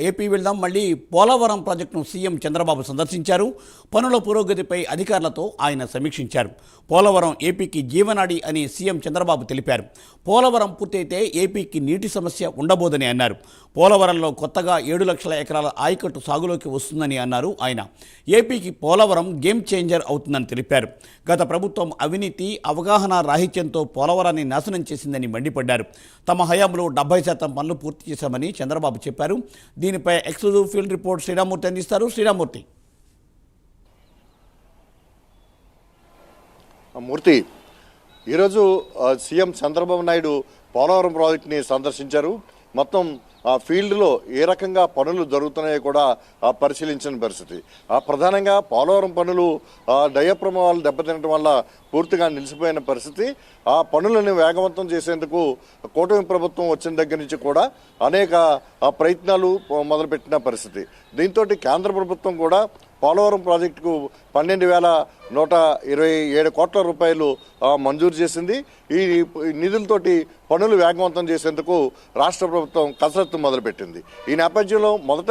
AP వెళ్దాం. మళ్ళీ పోలవరం ప్రాజెక్టును సీఎం చంద్రబాబు సందర్శించారు. పనుల పురోగతిపై అధికారులతో ఆయన సమీక్షించారు. పోలవరం ఏపీకి జీవనాడి అని సీఎం చంద్రబాబు తెలిపారు. పోలవరం పూర్తయితే ఏపీకి నీటి సమస్య ఉండబోదని అన్నారు. పోలవరంలో కొత్తగా ఏడు లక్షల ఎకరాల ఆయకట్టు సాగులోకి వస్తుందని అన్నారు ఆయన. ఏపీకి పోలవరం గేమ్ చేంజర్ అవుతుందని తెలిపారు. గత ప్రభుత్వం అవినీతి అవగాహన రాహిత్యంతో పోలవరాన్ని నాశనం చేసిందని మండిపడ్డారు. తమ హయాంలో డెబ్బై శాతం పనులు పూర్తి చేశామని చంద్రబాబు చెప్పారు. దీనిపై ఎక్స్క్లూజివ్ ఫీల్డ్ రిపోర్ట్ శ్రీరామూర్తి అందిస్తారు. శ్రీరామూర్తి మూర్తి ఈరోజు సీఎం చంద్రబాబు నాయుడు పోలవరం ప్రాజెక్టుని సందర్శించారు. మొత్తం ఆ ఫీల్డ్లో ఏ రకంగా పనులు జరుగుతున్నాయో కూడా పరిశీలించిన పరిస్థితి. ఆ ప్రధానంగా పోలవరం పనులు ఆ, డయ దెబ్బతినడం వల్ల పూర్తిగా నిలిచిపోయిన పరిస్థితి. ఆ పనులను వేగవంతం చేసేందుకు కూటమి ప్రభుత్వం వచ్చిన దగ్గర నుంచి కూడా అనేక ఆ, ప్రయత్నాలు మొదలుపెట్టిన పరిస్థితి. దీంతో కేంద్ర ప్రభుత్వం కూడా పోలవరం ప్రాజెక్టుకు పన్నెండు వేల నూట ఇరవై ఏడు కోట్ల రూపాయలు మంజూరు చేసింది. ఈ నిధులతోటి పనులు వేగవంతం చేసేందుకు రాష్ట్ర ప్రభుత్వం కసరత్తు మొదలుపెట్టింది. ఈ నేపథ్యంలో మొదట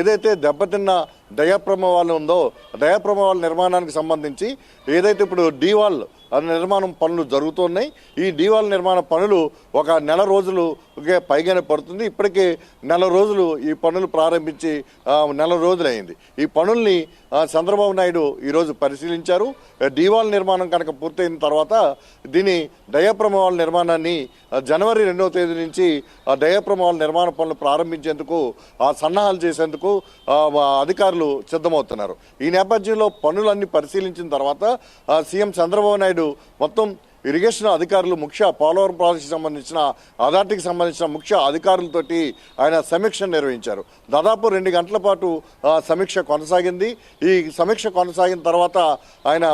ఏదైతే దెబ్బతిన్న దయాప్రమవాళ్ళు ఉందో దయాప్రమవాళ్ళ నిర్మాణానికి సంబంధించి ఏదైతే ఇప్పుడు డీవాల్ నిర్మాణం పనులు జరుగుతున్నాయి ఈ డీవాల్ నిర్మాణ పనులు ఒక నెల రోజులు పైగానే పడుతుంది. ఇప్పటికే నెల రోజులు ఈ పనులు ప్రారంభించి నెల రోజులైంది. ఈ పనుల్ని చంద్రబాబు నాయుడు ఈరోజు పరిశీలించారు. డీవాల్ నిర్మాణం కనుక పూర్తయిన తర్వాత దీని దయాప్రమవాల నిర్మాణాన్ని జనవరి రెండవ తేదీ నుంచి ఆ దయాప్రమవాల నిర్మాణ పనులు ప్రారంభించేందుకు ఆ సన్నాహాలు చేసేందుకు అధికారులు అధికారులు సిద్ధమవుతున్నారు. ఈ నేపథ్యంలో పనులన్నీ పరిశీలించిన తర్వాత సీఎం చంద్రబాబు నాయుడు మొత్తం ఇరిగేషన్ అధికారులు ముఖ్య పోలవరం ప్రాజెక్టు సంబంధించిన అథారిటీకి సంబంధించిన ముఖ్య అధికారులతోటి ఆయన సమీక్ష నిర్వహించారు. దాదాపు రెండు గంటల పాటు ఆ, సమీక్ష కొనసాగింది. ఈ సమీక్ష కొనసాగిన తర్వాత ఆయన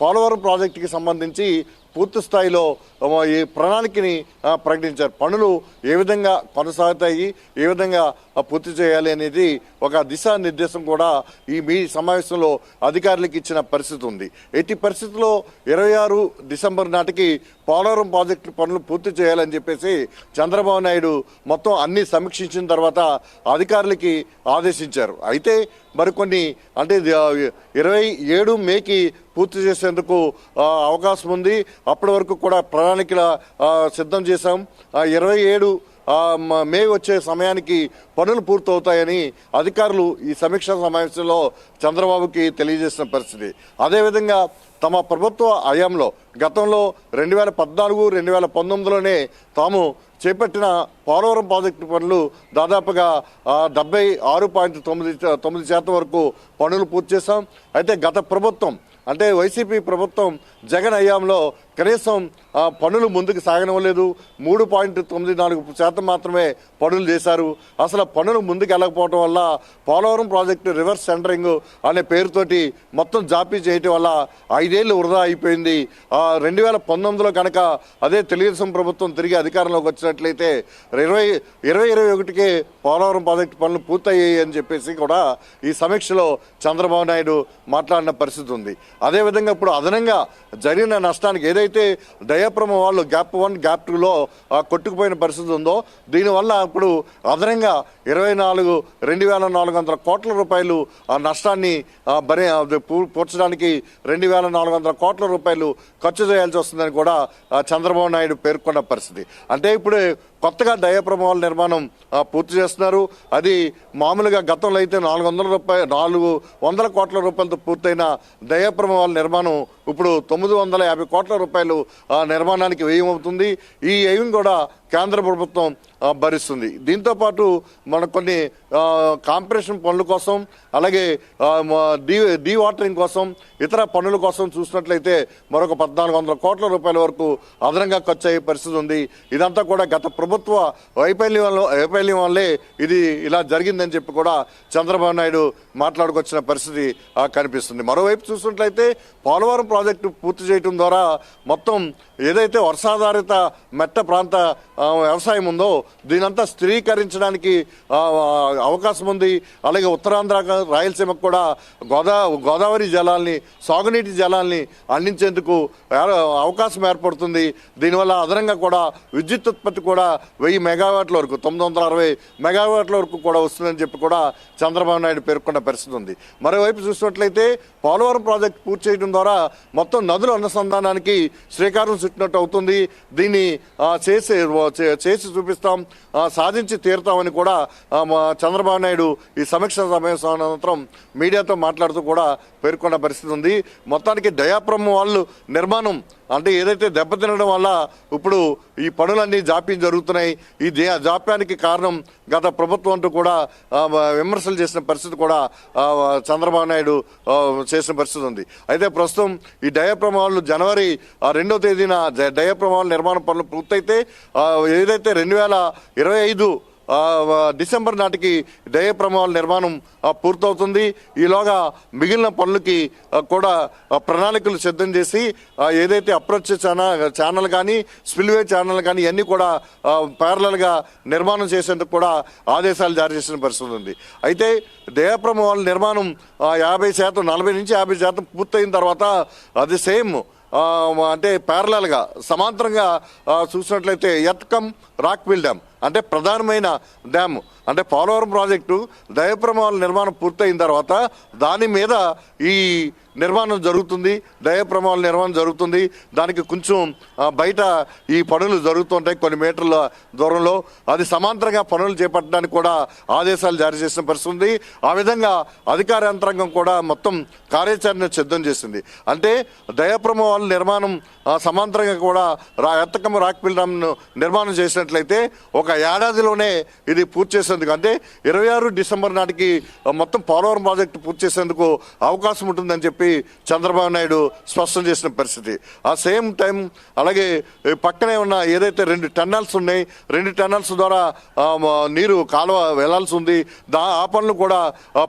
పోలవరం ప్రాజెక్టుకి సంబంధించి పూర్తి స్థాయిలో ఈ ప్రణాళికని ప్రకటించారు. పనులు ఏ విధంగా కొనసాగుతాయి ఏ విధంగా పూర్తి చేయాలి అనేది ఒక దిశానిర్దేశం కూడా ఈ మీ సమావేశంలో అధికారులకు ఇచ్చిన పరిస్థితి ఉంది. ఎట్టి పరిస్థితుల్లో ఇరవై ఆరు డిసెంబర్ నాటికి పోలవరం ప్రాజెక్టు పనులు పూర్తి చేయాలని చెప్పేసి చంద్రబాబు నాయుడు మొత్తం అన్ని సమీక్షించిన తర్వాత అధికారులకి ఆదేశించారు. అయితే మరికొన్ని అంటే ఇరవై ఏడు మేకి పూర్తి చేసేందుకు అవకాశం ఉంది. అప్పటి వరకు కూడా ప్రణాళికల సిద్ధం చేశాం. ఇరవై ఏడు మే వచ్చే సమయానికి పనులు పూర్తవుతాయని అధికారులు ఈ సమీక్షా సమావేశంలో చంద్రబాబుకి తెలియజేసిన పరిస్థితి. అదేవిధంగా తమ ప్రభుత్వ హయాంలో గతంలో రెండు వేల పద్నాలుగు రెండు వేల పంతొమ్మిదిలోనే తాము చేపట్టిన పోలవరం ప్రాజెక్టు పనులు దాదాపుగా డెబ్బై ఆరు పాయింట్ తొమ్మిది తొమ్మిది శాతం వరకు పనులు పూర్తి చేశాం. అయితే గత ప్రభుత్వం అంటే వైసీపీ ప్రభుత్వం జగన్ హయాంలో కనీసం ఆ, పనులు ముందుకు సాగనివ్వలేదు. మూడు పాయింట్ తొమ్మిది నాలుగు శాతం మాత్రమే పనులు చేశారు. అసలు పనులు ముందుకు వెళ్ళకపోవడం వల్ల పోలవరం ప్రాజెక్టు రివర్స్ సెంటరింగ్ అనే పేరుతోటి మొత్తం జాపీ చేయటం వల్ల ఐదేళ్ళు వృధా అయిపోయింది. రెండు వేల పంతొమ్మిదిలో కనుక అదే తెలుగుదేశం ప్రభుత్వం తిరిగి అధికారంలోకి వచ్చినట్లయితే ఇరవై ఇరవై ఇరవై ఒకటికే పోలవరం ప్రాజెక్టు పనులు పూర్తయ్యాయి అని చెప్పేసి కూడా ఈ సమీక్షలో చంద్రబాబు నాయుడు మాట్లాడిన పరిస్థితి ఉంది. అదేవిధంగా ఇప్పుడు అదనంగా జరిగిన నష్టానికి ఏదైతే దయాప్రమ వాళ్ళు గ్యాప్ వన్ గ్యాప్ టూలో కొట్టుకుపోయిన పరిస్థితి ఉందో దీనివల్ల ఇప్పుడు అదనంగా ఇరవై నాలుగు రెండు వేల నాలుగు వందల కోట్ల రూపాయలు ఆ నష్టాన్ని భరి పూడ్చడానికి రెండు వేల నాలుగు వందల కోట్ల రూపాయలు ఖర్చు చేయాల్సి వస్తుందని కూడా చంద్రబాబు నాయుడు పేర్కొన్న పరిస్థితి. అంటే ఇప్పుడు కొత్తగా డయాప్రమాల నిర్మాణం పూర్తి చేస్తున్నారు. అది మామూలుగా గతంలో అయితే నాలుగు వందల రూపాయలు నాలుగు వందల కోట్ల రూపాయలతో పూర్తయిన దయాప్రమాల నిర్మాణం ఇప్పుడు తొమ్మిది వందల యాభై కోట్ల రూపాయలు ఆ, నిర్మాణానికి వ్యయం అవుతుంది. ఈ వ్యయం కూడా కేంద్ర ప్రభుత్వం భరిస్తుంది. దీంతో పాటు మన కొన్ని కాంపిటేషన్ పనుల కోసం అలాగే డీ డీ వాటరింగ్ కోసం ఇతర పనుల కోసం చూసినట్లయితే మరొక పద్నాలుగు వందల కోట్ల రూపాయల వరకు అదనంగా ఖర్చు అయ్యే పరిస్థితి ఉంది. ఇదంతా కూడా గత ప్రభుత్వ వైఫల్యం వల్ల వైఫల్యం వల్లే ఇది ఇలా జరిగిందని చెప్పి కూడా చంద్రబాబు నాయుడు మాట్లాడుకొచ్చిన పరిస్థితి కనిపిస్తుంది. మరోవైపు చూసినట్లయితే పోలవరం ప్రాజెక్టు పూర్తి చేయడం ద్వారా మొత్తం ఏదైతే వర్షాధారిత మెట్ట ప్రాంత వ్యవసాయం ఉందో దీనంతా స్థిరీకరించడానికి అవకాశం ఉంది. అలాగే ఉత్తరాంధ్ర రాయలసీమకు కూడా గోదా గోదావరి జలాల్ని సాగునీటి జలాల్ని అందించేందుకు అవకాశం ఏర్పడుతుంది. దీనివల్ల అదనంగా కూడా విద్యుత్ ఉత్పత్తి కూడా వెయ్యి మెగావాట్ల వరకు తొమ్మిది వందల అరవై మెగావాట్ల వరకు కూడా వస్తుందని చెప్పి కూడా చంద్రబాబు నాయుడు పేర్కొన్న పరిస్థితి ఉంది. మరోవైపు చూసినట్లయితే పోలవరం ప్రాజెక్ట్ పూర్తి చేయడం ద్వారా మొత్తం నదుల అనుసంధానానికి శ్రీకారం చుట్టినట్టు అవుతుంది. దీన్ని చేసే చేసి చూపిస్తాం సాధించి తీరుతామని కూడా మా చంద్రబాబు నాయుడు ఈ సమీక్ష సమావేశం అనంతరం మీడియాతో మాట్లాడుతూ కూడా పేర్కొన్న పరిస్థితి ఉంది. మొత్తానికి దయాప్రమ వాళ్ళు నిర్మాణం అంటే ఏదైతే దెబ్బతినడం వల్ల ఇప్పుడు ఈ పనులన్నీ జాప్యం జరుగుతున్నాయి ఈ దే- జాప్యానికి కారణం గత ప్రభుత్వం అంటూ కూడా విమర్శలు చేసిన పరిస్థితి కూడా చంద్రబాబు నాయుడు చేసిన పరిస్థితి ఉంది. అయితే ప్రస్తుతం ఈ డయాప్రమ జనవరి ఆ, రెండో తేదీన జ- నిర్మాణ పనులు పూర్తయితే ఏదైతే రెండు వేల ఇరవై ఐదు డిసెంబర్ నాటికి దయ ప్రమాణాల నిర్మాణం పూర్తవుతుంది. ఈలోగా మిగిలిన పనులకి కూడా ప్రణాళికలు సిద్ధం చేసి ఏదైతే అప్రోచ్ ఛానల్ ఛానల్ కానీ స్పిల్వే ఛానల్ కానీ ఇవన్నీ కూడా ప్యారలల్గా నిర్మాణం చేసేందుకు కూడా ఆదేశాలు జారీ చేసిన పరిస్థితి ఉంది. అయితే దయాప్రమాల నిర్మాణం యాభై శాతం నలభై నుంచి యాభై శాతం పూర్తయిన తర్వాత అది సేమ్ అంటే ప్యారలల్గా సమాంతరంగా చూసినట్లయితే ఎత్కం రాక్ డ్యామ్ అంటే ప్రధానమైన డ్యామ్ అంటే పోలవరం ప్రాజెక్టు దయప్రమాల నిర్మాణం పూర్తయిన తర్వాత దాని మీద ఈ నిర్మాణం జరుగుతుంది దయప్రమాల నిర్మాణం జరుగుతుంది. దానికి కొంచెం బయట ఈ పనులు జరుగుతుంటాయి కొన్ని మీటర్ల దూరంలో. అది సమాంతరంగా పనులు చేపట్టడానికి కూడా ఆదేశాలు జారీ చేసిన పరిస్థితి ఆ విధంగా అధికార యంత్రాంగం కూడా మొత్తం కార్యాచరణ సిద్ధం చేసింది. అంటే దయప్రమాల నిర్మాణం సమాంతరంగా కూడా రా ఎత్తకమ్మ రాక్పిల్ నిర్మాణం చేసినట్లయితే ఒక ఏడాదిలోనే ఇది పూర్తి చేసేందుకు అంటే ఇరవై ఆరు డిసెంబర్ నాటికి మొత్తం పోలవరం ప్రాజెక్టు పూర్తి చేసేందుకు అవకాశం ఉంటుందని చెప్పి చంద్రబాబు నాయుడు స్పష్టం చేసిన పరిస్థితి. ఆ సేమ్ టైం అలాగే పక్కనే ఉన్న ఏదైతే రెండు టన్నల్స్ ఉన్నాయి రెండు టన్నల్స్ ద్వారా నీరు కాలువ వెళ్ళాల్సి ఉంది. దా ఆ పనులు కూడా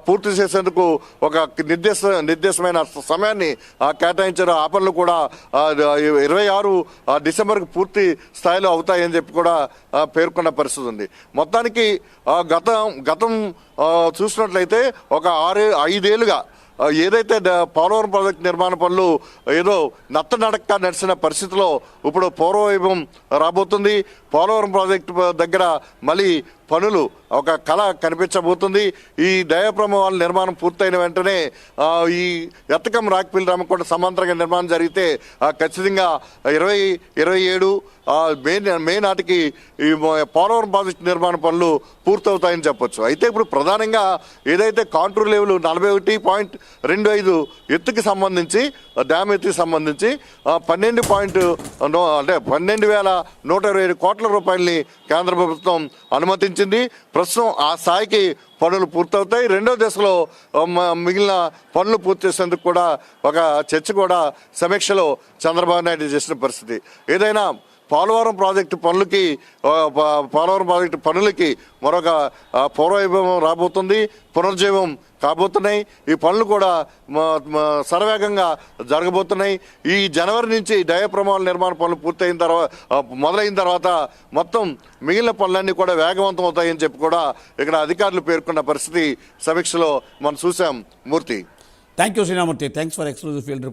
పూర్తి చేసేందుకు ఒక నిర్దేశ నిర్దేశమైన సమయాన్ని ఆ, కేటాయించారు. ఆ పనులు కూడా ఇరవై ఆరు డిసెంబర్కి పూర్తి స్థాయిలో అవుతాయని చెప్పి కూడా పేర్కొన్న పరిస్థితి ఉంది. మొత్తానికి గతం గతం చూసినట్లయితే ఒక ఆరు ఐదేళ్ళుగా ఏదైతే పోలవరం ప్రాజెక్ట్ నిర్మాణ పనులు ఏదో నత్తనడక్క నడిచిన పరిస్థితిలో ఇప్పుడు పూర్వవైభవం రాబోతుంది. పోలవరం ప్రాజెక్టు దగ్గర మళ్ళీ పనులు ఒక కళ కనిపించబోతుంది. ఈ దయాప్రమాల నిర్మాణం పూర్తయిన వెంటనే ఈ ఎత్తకం రాక్పిల్ రామకొండ సమాంతరంగా నిర్మాణం జరిగితే ఖచ్చితంగా ఇరవై ఇరవై ఏడు మే మే నాటికి ఈ పోలవరం ప్రాజెక్టు నిర్మాణ పనులు పూర్తవుతాయని చెప్పొచ్చు. అయితే ఇప్పుడు ప్రధానంగా ఏదైతే కాంట్రూ లెవెల్ నలభై ఒకటి పాయింట్ రెండు ఐదు ఎత్తుకి సంబంధించి డ్యామ్ ఎత్తుకి సంబంధించి పన్నెండు పాయింట్ అంటే పన్నెండు వేల నూట ఇరవై ఏడు కోట్ల రూపాయలని కేంద్ర ప్రభుత్వం అనుమతించింది. ప్రస్తుతం ఆ స్థాయికి పనులు పూర్తవుతాయి. రెండో దశలో మిగిలిన పనులు పూర్తి చేసేందుకు కూడా ఒక చర్చ కూడా సమీక్షలో చంద్రబాబు నాయుడు చేసిన పరిస్థితి. ఏదైనా పోలవరం ప్రాజెక్టు పనులకి పోలవరం ప్రాజెక్టు పనులకి మరొక పూర్వవైభవం రాబోతుంది పునర్జీవం కాబోతున్నాయి. ఈ పనులు కూడా మ- శరవేగంగా జరగబోతున్నాయి. ఈ జనవరి నుంచి డయప్రమాల నిర్మాణ పనులు పూర్తయిన తర్వాత మొదలైన తర్వాత మొత్తం మిగిలిన పనులన్నీ కూడా వేగవంతం అవుతాయని చెప్పి కూడా ఇక్కడ అధికారులు పేర్కొన్న పరిస్థితి సమీక్షలో మనం చూసాం Murthy. Thank you Sriramamurthy thanks for exclusive field